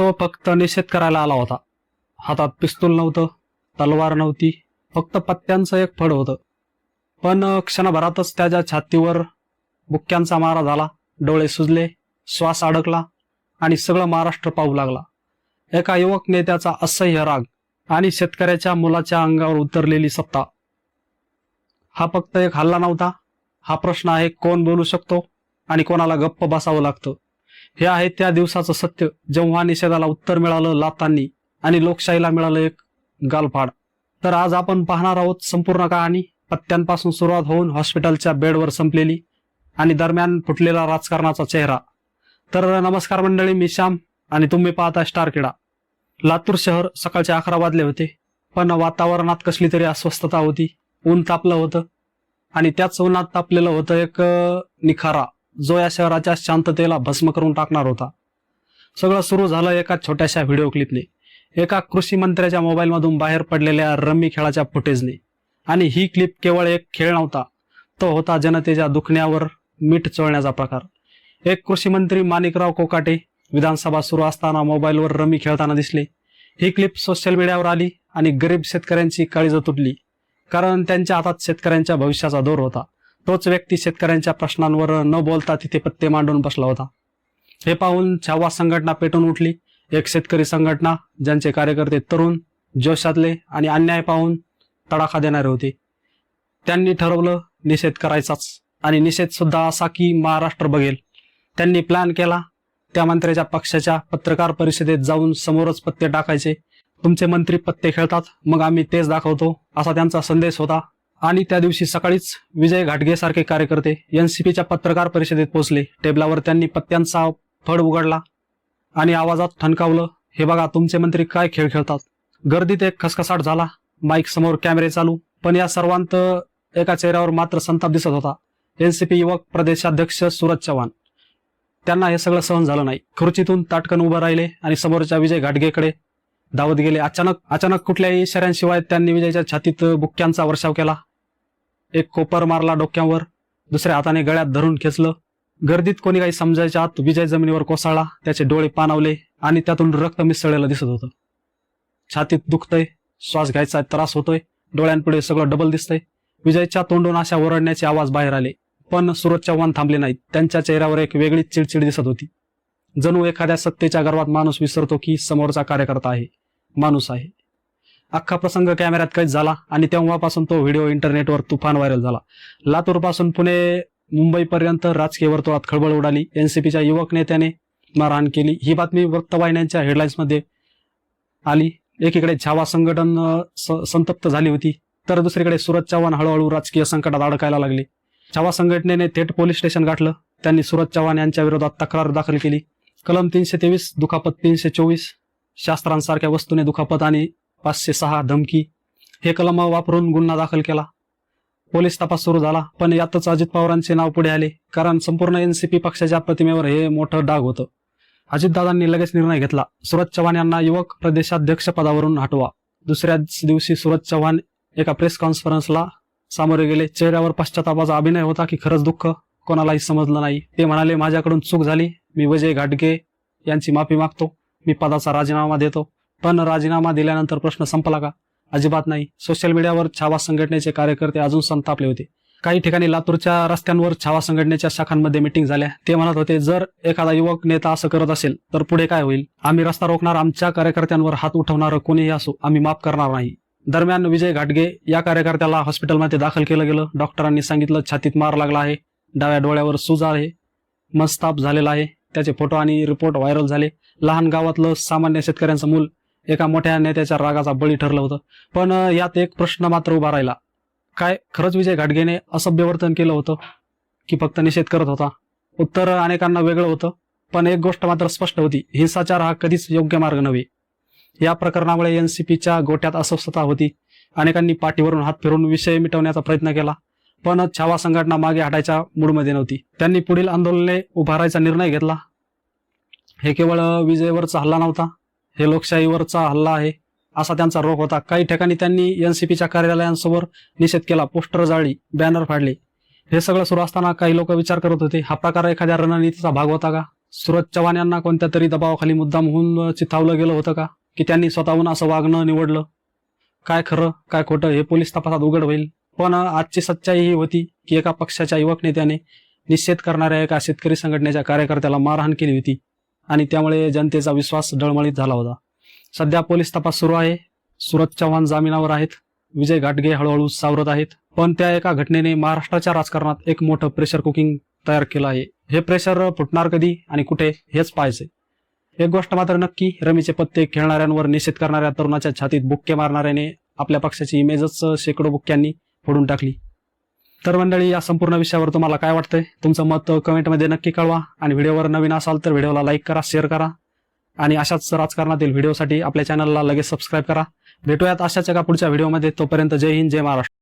तो फक्त निषेध करायला आला होता. हातात पिस्तूल नव्हतं तलवार नव्हती फक्त पत्त्यांचं एक फड होतं. पण क्षणभरातच त्याच्या छातीवर बुक्क्यांचा मारा झाला डोळे सुजले श्वास अडकला आणि सगळं महाराष्ट्र पाहू लागला. एका युवक नेत्याचा असह्य राग आणि शेतकऱ्याच्या मुलाच्या अंगावर उतरलेली सत्ता. हा फक्त एक हल्ला नव्हता हा प्रश्न आहे कोण बोलू शकतो आणि कोणाला गप्प बसावं लागतं. हे आहे त्या दिवसाचं सत्य. जेव्हा निषेधाला उत्तर मिळालं लातांनी आणि लोकशाहीला मिळालं एक गालफाड. तर आज आपण पाहणार आहोत संपूर्ण कहाणी. पत्त्यांपासून सुरुवात होऊन हॉस्पिटलच्या बेडवर संपलेली आणि दरम्यान फुटलेला राजकारणाचा चेहरा. तर नमस्कार मंडळी मी श्याम आणि तुम्ही पाहता स्टार किडा लातूर शहर सकाळचे अकरा वाजले होते. पण वातावरणात कसली तरी अस्वस्थता होती. ऊन तापलं होतं आणि त्याच उन्हात तापलेलं होतं एक निखारा. जो या शहराच्या शांततेला भस्म करून टाकणार होता. सगळं सुरू झालं एका छोट्याशा व्हिडिओ क्लिपने एका कृषी मंत्र्याच्या मोबाईलमधून बाहेर पडलेल्या रम्मी खेळाच्या फुटेजने आणि ही क्लिप केवळ एक खेळ नव्हता तो होता जनतेच्या दुखण्यावर मीठ चोळण्याचा प्रकार. एक कृषी मंत्री माणिकराव कोकाटे विधानसभा सुरू असताना मोबाईलवर रमी खेळताना दिसले. ही क्लिप सोशल मीडियावर आली आणि गरीब शेतकऱ्यांची काळीज तुटली कारण त्यांच्या हातात शेतकऱ्यांच्या भविष्याचा दोर होता. तोच व्यक्ती शेतकऱ्यांच्या प्रश्नांवर न बोलता तिथे पत्ते मांडून बसला होता. हे पाहून छावा संघटना पेटून उठली. एक शेतकरी संघटना ज्यांचे कार्यकर्ते तरुण जोशातले आणि अन्याय पाहून तडाखा देणारे होते. त्यांनी ठरवलं निषेध करायचाच आणि निषेध सुद्धा असा की महाराष्ट्र बघेल. त्यांनी प्लॅन केला. त्या मंत्र्याच्या पक्षाच्या पत्रकार परिषदेत जाऊन समोरच पत्ते टाकायचे. तुमचे मंत्री पत्ते खेळतात मग आम्ही तेच दाखवतो असा त्यांचा संदेश होता. आणि त्या दिवशी सकाळीच विजय घाटगे सारखे कार्यकर्ते एनसीपीच्या पत्रकार परिषदेत पोहोचले. टेबलावर त्यांनी पत्त्यांचा फड उघडला आणि आवाजात ठणकावलं हे बघा तुमचे मंत्री काय खेळ खेळतात? गर्दीत एक खसखसाट झाला माईक समोर कॅमेरे चालू पण या सर्वांत एका चेहऱ्यावर मात्र संताप दिसत होता. एनसीपी युवक प्रदेशाध्यक्ष सूरज चव्हाण. त्यांना हे सगळं सहन झालं नाही. खुर्चीतून ताटकन उभं राहिले आणि समोरच्या विजय घाटगेकडे धावत गेले. अचानक अचानक कुठल्याही इशाऱ्यांशिवाय त्यांनी विजयच्या छातीत बुक्क्यांचा वर्षाव केला. एक कोपर मारला डोक्यावर दुसऱ्या हाताने गळ्यात धरून खेचलं. गर्दीत कोणी काही समजायच्या आत विजय जमिनीवर कोसळला त्याचे डोळे पाणावले आणि त्यातून रक्त मिसळलेलं दिसत होतं. छातीत दुखतंय श्वास घ्यायचा त्रास होतोय डोळ्यांपुढे सगळं डबल दिसतंय. विजयच्या तोंडून अशा ओरडण्याचे आवाज बाहेर आले पण सूरज चव्हाण थांबले नाहीत. त्यांच्या चेहऱ्यावर एक वेगळीच चिडचिड दिसत होती. जणू एखाद्या सत्तेच्या गर्वात माणूस विसरतो की समोरचा कार्यकर्ता आहे माणूस आहे. अख्खा प्रसंग कॅमेऱ्यात कैद झाला आणि तेव्हापासून तो व्हिडिओ इंटरनेटवर तुफान व्हायरल झाला. लातूरपासून पुणे मुंबईपर्यंत राजकीय वर्तुळात खळबळ उडाली. एनसीपीच्या युवक नेत्याने मारहाण केली. ही बातमी वृत्तवाहिन्यांच्या हेडलाईन्समध्ये आली. एकीकडे छावा संघटन स- संतप्त झाली होती तर दुसरीकडे सुरत चव्हाण हळूहळू राजकीय संकटात अडकायला लागले. छावा संघटनेने थेट पोलीस स्टेशन गाठलं. त्यांनी सूरज चव्हाण यांच्या विरोधात तक्रार दाखल केली. कलम तीनशे तेवीस दुखापत तीनशे चोवीस शास्त्रांसारख्या वस्तूने दुखापत आणि पाचशे सहा धमकी. हे कलम वापरून गुन्हा दाखल केला. पोलीस तपास सुरू झाला पण यातच अजित पवारांचे नाव पुढे आले कारण संपूर्ण एनसीपी पक्षाच्या प्रतिमेवर हे मोठं डाग होतं. अजितदादांनी लगेच निर्णय घेतला सुरज चव्हाण यांना युवक प्रदेशाध्यक्ष पदावरून हटवा. दुसऱ्याच दिवशी सुरज चव्हाण एका प्रेस कॉन्फरन्सला सामोरे गेले. चेहऱ्यावर पश्चातापाचा अभिनय होता की खरंच दुःख? कोणालाही समजलं नाही. ते म्हणाले माझ्याकडून चूक झाली. मी विजय घाटगे यांची माफी मागतो. मी पदाचा राजीनामा देतो. पण राजीनामा दिल्यानंतर प्रश्न संपला का? अजिबात नाही. सोशल मीडियावर छावा संघटनेचे कार्यकर्ते अजून संतापले होते. काही ठिकाणी लातूरच्या रस्त्यांवर छावा संघटनेच्या शाखांमध्ये मिटिंग झाल्या. ते म्हणत होते जर एखादा युवक नेता असं करत असेल तर पुढे काय होईल? आम्ही रस्ता रोखणार आमच्या कार्यकर्त्यांवर हात उठवणार कोणीही असो आम्ही माफ करणार नाही. दरम्यान विजय घाटगे या कार्यकर्त्याला हॉस्पिटलमध्ये दाखल केलं गेलं. डॉक्टरांनी सांगितलं छातीत मार लागला आहे डाव्या डोळ्यावर सूज आहे मस्ताप झालेला आहे. त्याचे फोटो आणि रिपोर्ट व्हायरल झाले. लहान गावातलं सामान्य शेतकऱ्यांचं मूल एका मोठ्या नेत्याच्या रागाचा बळी ठरलं होतं. पण यात एक प्रश्न मात्र उभा राहिला. काय खरंच विजय घाटगेने असभ्य वर्तन केलं होतं? की फक्त निषेध करत होता? उत्तर अनेकांना वेगळं होतं पण एक गोष्ट मात्र स्पष्ट होती. हिंसाचार हा कधीच योग्य मार्ग नव्हे. या प्रकरणामुळे एनसीपीच्या गोट्यात अस्वस्थता होती. अनेकांनी पाठीवरून हात फिरून विषय मिटवण्याचा प्रयत्न केला. पण छावा संघटना मागे हटायच्या मूडमध्ये नव्हती. त्यांनी पुढील आंदोलने उभारायचा निर्णय घेतला. हे केवळ विजयवरचा हल्ला नव्हता. हे लोकशाहीवरचा हल्ला आहे. असा त्यांचा रोख होता. काही ठिकाणी त्यांनी एनसीपीच्या कार्यालयांसमोर निषेध केला. पोस्टर जाळली बॅनर फाडले. हे सगळं सुरू असताना काही लोक विचार करत होते हा प्रकार एखाद्या रणनीतीचा भाग होता का? सुरज चव्हाण यांना कोणत्या तरी दबावाखाली मुद्दाम होऊन चिथावलं गेलं होतं का? की त्यांनी स्वतःहून असं वागणं निवडलं? काय खरं काय खोटं हे पोलीस तपासात उघड होईल. पण आजची सच्चाई ही होती की एका पक्षाच्या युवक नेत्याने निषेध करणाऱ्या एका शेतकरी संघटनेच्या कार्यकर्त्याला मारहाण केली होती. आणि त्यामुळे जनतेचा विश्वास डळमळीत झाला होता. सध्या पोलीस तपास सुरू आहे. सुरत चव्हाण जामिनावर आहेत. विजय घाटगे हळूहळू सावरत आहेत. पण त्या एका घटनेने महाराष्ट्राच्या राजकारणात एक मोठं प्रेशर कुकिंग तयार केलं आहे. हे प्रेशर फुटणार कधी आणि कुठे हेच पाहायचे एक गोष्ट मात्र नक्की रमीचे पत्ते खेळणाऱ्यांवर निषेध करणाऱ्या तरुणाच्या छातीत बुक्के मारणाऱ्याने आपल्या पक्षाची इमेजच शेकडो बुक्क्यांनी फोडून टाकली. तर मंडळी या संपूर्ण विषयावर तुम्हाला काय वाटतंय? तुमचं मत कमेंटमध्ये नक्की कळवा. आणि व्हिडिओवर नवीन असाल तर व्हिडिओला लाईक करा शेअर करा. आणि अशाच राजकारणातील व्हिडिओसाठी आपल्या चॅनलला लगेच सबस्क्राईब करा. भेटूयात अशाच एका पुढच्या व्हिडिओमध्ये. तोपर्यंत जय हिंद जय महाराष्ट्र.